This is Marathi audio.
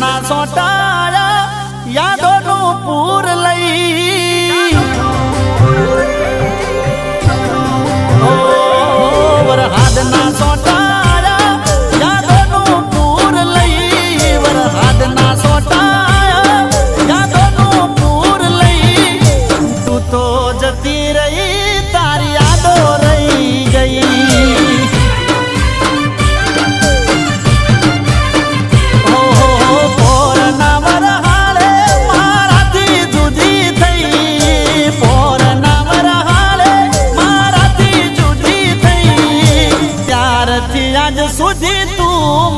ना सोटाळा याद ત્યાંથી આજ સુધી તું